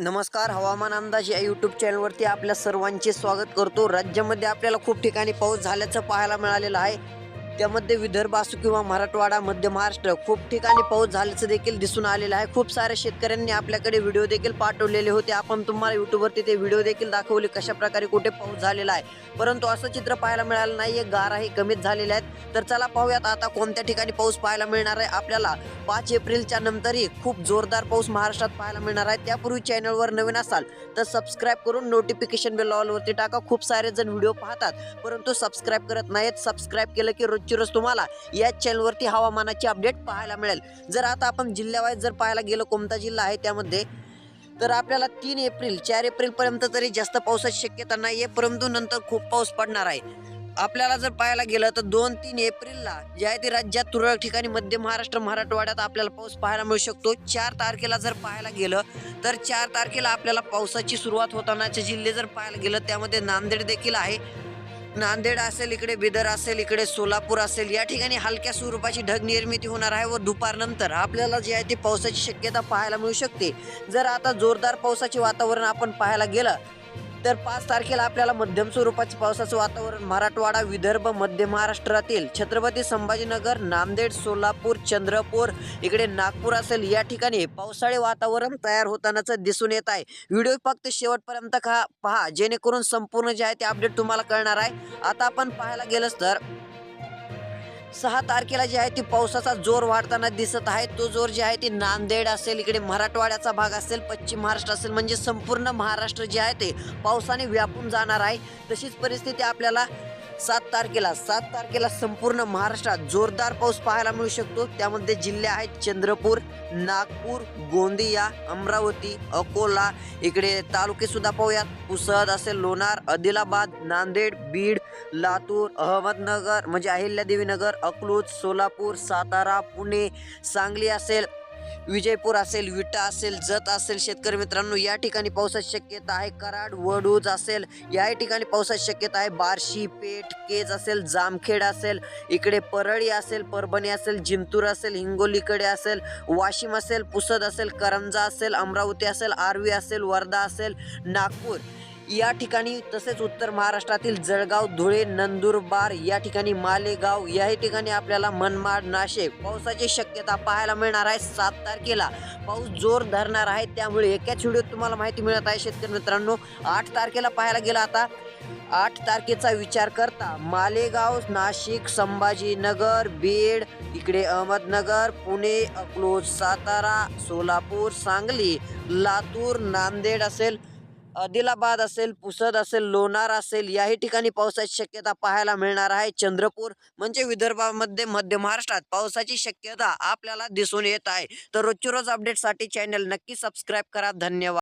नमस्कार हवामान अंदाज या यूट्यूब चॅनलवरती आपल्या सर्वांचे स्वागत करतो. राज्यामध्ये आपल्याला खूप ठिकाणी पाऊस झाल्याचं पाहायला मिळालेलं आहे. त्यामध्ये विदर्भ असो किंवा मराठवाडा मध्य महाराष्ट्र खूप ठिकाणी पाऊस झाल्याचं देखील दिसून आलेलं आहे. खूप साऱ्या शेतकऱ्यांनी आपल्याकडे व्हिडिओ देखील पाठवलेले होते. आपण तुम्हाला युट्यूबवरती ते व्हिडिओ देखील दाखवले कशा प्रकारे कुठे पाऊस झालेला आहे. परंतु असं चित्र पाहायला मिळालं नाही. नाहीये गाराही कमीच झालेले आहेत. तर चला पाहूयात आता कोणत्या ठिकाणी पाऊस पाहायला मिळणार आहे. आपल्याला पाच एप्रिलच्या नंतरही खूप जोरदार पाऊस महाराष्ट्रात पाहायला मिळणार आहे. त्यापूर्वी चॅनलवर नवीन असाल तर सबस्क्राईब करून नोटिफिकेशन बेल ऑलवरती टाका. खूप सारे जण व्हिडिओ पाहतात परंतु सबस्क्राईब करत नाहीत. सबस्क्राईब केलं की रोज रोज तुम्हाला या चॅनलवरती हवामानाची अपडेट पाहायला मिळेल. जर आता आपण जिल्ह्यावाईज जर पाहायला गेलो कोणता जिल्हा आहे त्यामध्ये तर आपल्याला तीन एप्रिल चार एप्रिलपर्यंत तरी जास्त पावसाची शक्यता नाहीये परंतु नंतर खूप पाऊस पडणार आहे. आपल्याला जर पाहायला गेलं तर दोन तीन एप्रिलला जे आहे ते राज्यात तुरळक ठिकाणी मध्य महाराष्ट्र मराठवाड्यात आपल्याला पाऊस पाहायला मिळू शकतो. चार तारखेला जर पाहायला गेलं तर चार तारखेला आपल्याला पावसाची सुरुवात होतानाचे जिल्हे जर पाहायला गेलं त्यामध्ये नांदेड देखील आहे. नांदेड असेल इकडे बिदर असेल इकडे सोलापूर असेल या ठिकाणी हलक्या स्वरूपाची ढग निर्मिती होणार आहे व दुपारनंतर आपल्याला जे आहे ते पावसाची शक्यता पाहायला मिळू शकते. जर आता जोरदार पावसाचे वातावरण आपण पाहायला गेलं तर पाच तारखेला आपल्याला मध्यम स्वरूपाचे पावसाचं वातावरण मराठवाडा विदर्भ मध्य महाराष्ट्रातील छत्रपती संभाजीनगर नांदेड सोलापूर चंद्रपूर इकडे नागपूर असेल या ठिकाणी पावसाळी वातावरण तयार होतानाच दिसून येत आहे. व्हिडिओ फक्त शेवटपर्यंत का पहा जेणेकरून संपूर्ण जे आहे ते अपडेट तुम्हाला कळणार आहे. आता आपण पाहायला गेलंच तर सहा तारखेला जे आहे ती पावसाचा जोर वाढताना दिसत आहे. तो जोर जे आहे ते नांदेड असेल इकडे मराठवाड्याचा भाग असेल पश्चिम महाराष्ट्र असेल म्हणजे संपूर्ण महाराष्ट्र जे आहे ते पावसाने व्यापून जाणार आहे. तशीच परिस्थिती आपल्याला सात तारखेला सात तारखेला संपूर्ण महाराष्ट्रात जोरदार पाऊस पाहायला मिळू शकतो. त्यामध्ये जिल्हे आहेत चंद्रपूर नागपूर गोंदिया अमरावती अकोला. इकडे तालुके सुद्धा पाहूयात. पुसद असेल लोणार आदिलाबाद नांदेड बीड लातूर अहमदनगर म्हणजे अहिल्यादेवी नगर अकलूज सोलापूर सातारा पुणे सांगली असेल विजयपूर असेल विटा असेल जत असेल शेतकरी मित्रांनो या ठिकाणी पावसाची शक्यता आहे. कराड वडूज असेल या ठिकाणी पावसाची शक्यता आहे. बार्शी पेठ केज असेल जामखेड असेल इकडे परळी असेल परभणी असेल जिंतूर असेल हिंगोलीकडे असेल वाशिम असेल पुसद असेल करंजा असेल अमरावती असेल आर्वी असेल वर्धा असेल नागपूर. या ठिकाणी तसेच उत्तर महाराष्ट्रातील जळगाव धुळे नंदुरबार या ठिकाणी मालेगाव याही ठिकाणी आपल्याला मनमाड नाशिक पावसाची शक्यता पाहायला मिळणार आहे. सात तारखेला पाऊस जोर धरणार आहे. त्यामुळे एकाच व्हिडिओत तुम्हाला माहिती मिळत आहे. शेतकरी मित्रांनो आठ तारखेला पाहायला गेला आता. आठ तारखेचा विचार करता मालेगाव नाशिक संभाजीनगर बीड इकडे अहमदनगर पुणे अकलूज सातारा सोलापूर सांगली लातूर नांदेड असेल आदिलाबाद असेल पुसद असेल लोणार असेल याही ठिकाणी पावसाची शक्यता पाहायला मिळणार आहे. चंद्रपूर म्हणजे विदर्भामध्ये मध्य महाराष्ट्रात पावसाची शक्यता आपल्याला दिसून येत आहे. तर रोजची रोज अपडेटसाठी चॅनल नक्की सबस्क्राईब करा. धन्यवाद.